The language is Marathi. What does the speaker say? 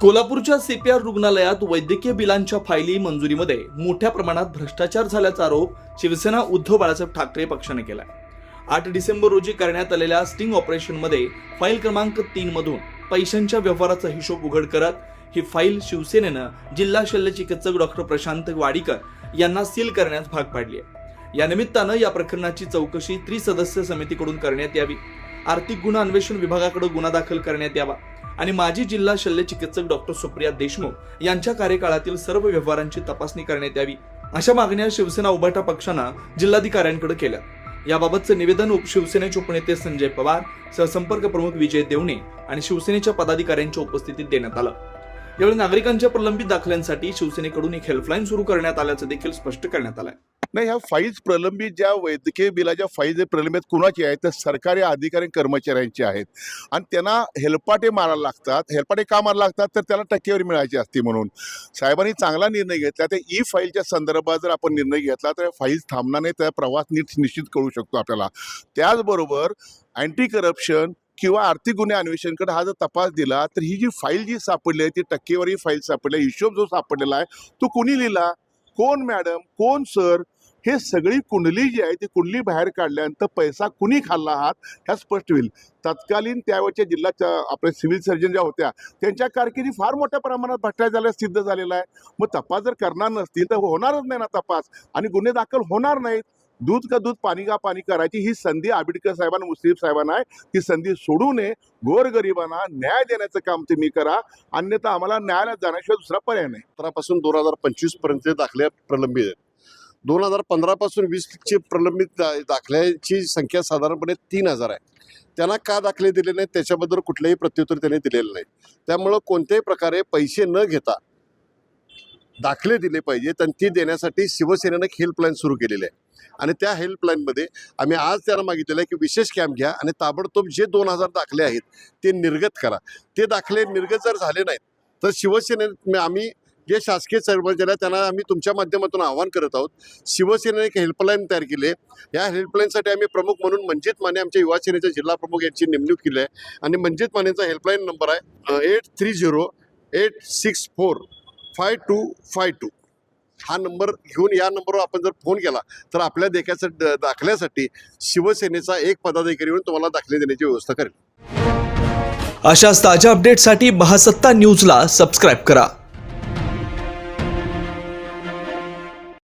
कोल्हापूरच्या सीपीआर रुग्णालयात वैद्यकीय बिलांच्या फायली मंजुरीमध्ये मोठ्या प्रमाणात भ्रष्टाचार झाल्याचा आरोप शिवसेना उद्धव बाळासाहेब ठाकरे पक्षाने केला आठ डिसेंबर रोजी करण्यात आलेल्या स्टिंग ऑपरेशनमध्ये फाईल क्रमांक तीन मधून पैशांच्या व्यवहाराचा हिशोब उघड करत ही फाईल शिवसेनेनं जिल्हा शल्य चिकित्सक डॉक्टर प्रशांत वाडीकर यांना सील करण्यास भाग पाडली आहे. या निमित्तानं या प्रकरणाची चौकशी त्रिसदस्य समितीकडून करण्यात यावी. आर्थिक गुन्हा अन्वेषण विभागाकडे गुन्हा दाखल करण्यात यावा आणि माजी जिल्हा शल्य चिकित्सक डॉक्टर सुप्रिया देशमुख यांच्या कार्यकाळातील सर्व व्यवहारांची तपासणी करण्यात यावी अशा मागण्या शिवसेना उभाटा पक्षानं जिल्हाधिकाऱ्यांकडे केल्या. याबाबतचं निवेदन उप शिवसेनेचे उपनेते संजय पवार सहसंपर्क प्रमुख विजय देवणे आणि शिवसेनेच्या पदाधिकाऱ्यांच्या उपस्थितीत देण्यात आलं. यावेळी नागरिकांच्या प्रलंबित दाखल्यांसाठी शिवसेनेकडून एक हेल्पलाईन सुरू करण्यात आल्याचं देखील स्पष्ट करण्यात आलं नाही ह्या फाईल्स प्रलंबित ज्या वैद्यकीय बिलाच्या फाईल्स प्रलंबित कुणाची आहेत तर सरकारी अधिकारी कर्मचाऱ्यांचे आहेत. आणि त्यांना हेलपाटे मारायला लागतात. हेलपाटे का मारायला लागतात? तर त्याला टक्केवारी मिळायची असते म्हणून. साहेबांनी चांगला निर्णय घेतला. त्या ई फाईलच्या संदर्भात जर आपण निर्णय घेतला तर फाईल्स थांबणार नाही त्या प्रवास नीट निश्चित करू शकतो आपल्याला. त्याचबरोबर अँटी करप्शन किंवा आर्थिक गुन्हे अन्वेषणकडे हा जर तपास दिला तर ही जी फाईल जी सापडली आहे ती टक्केवारी फाईल सापडली आहे, हिशोब जो सापडलेला आहे तो कुणी लिहिला? कोण मॅडम? कोण सर? हे सगळी कुंडली जी आहे ती कुंडली बाहेर काढल्यानंतर पैसा कुणी खाल्ला आहात ह्या स्पष्ट होईल. तत्कालीन त्यावेळच्या जिल्ह्याच्या आपल्या सिव्हिल सर्जन ज्या होत्या त्यांच्या कारकिर्दी फार मोठ्या प्रमाणात भ्रष्टाचार झाल्या सिद्ध झालेला आहे. मग तपास जर करणार नसतील तर होणारच नाही ना तपास. आणि गुन्हे दाखल होणार नाहीत. दूध का दूध पाणी का पाणी करायची ही संधी आंबेडकर साहेबांना मुस्लिम साहेबांना आहे. ती संधी सोडू नये. गोरगरिबांना न्याय देण्याचं काम तुम्ही करा. अन्यथा आम्हाला न्यायालयात जाण्याशिवाय दुसरा पर्याय नाही. सतरापासून दोन हजार पंचवीसपर्यंत दाखले प्रलंबित आहेत. दोन हजार पंधरापासून वीसचे वीस चे प्रलंबित दा- दाखल्याची संख्या साधारणपणे तीन हजार आहे. त्यांना का दाखले दिले नाहीत? त्याच्याबद्दल कुठलंही प्रत्युत्तर त्यांनी दिलेलं नाही. त्यामुळं कोणत्याही प्रकारे पैसे न घेता दाखले दिले पाहिजेत आणि ती देण्यासाठी शिवसेनेनं एक हेल्पलाईन सुरू केलेली आहे. आणि त्या हेल्पलाईनमध्ये आम्ही आज त्यांना मागितलेलं आहे की विशेष कॅम्प घ्या आणि ताबडतोब जे दोन हजार दाखले आहेत ते निर्गत करा. ते दाखले निर्गत जर झाले नाहीत तर शिवसेनेत आम्ही जे शासकीय कर्मचारी आहेत त्यांना आम्ही तुमच्या माध्यमातून आवाहन करत आहोत. शिवसेनेने एक हेल्पलाईन तयार केली आहे. या हेल्पलाईनसाठी आम्ही प्रमुख म्हणून मंजित माने आमच्या युवा सेनेचे जिल्हा प्रमुख यांची नेमणूक केली आहे. आणि मंजित मानेचा हेल्पलाईन नंबर आहे eight three zero eight six four five two five two. हा नंबर घेऊन या नंबरवर आपण जर फोन केला तर आपल्या देखाच्या दाखल्यासाठी शिवसेनेचा एक पदाधिकारी येऊन तुम्हाला दाखले देण्याची व्यवस्था करेल. अशाच ताज्या अपडेटसाठी महासत्ता न्यूजला सबस्क्राईब करा.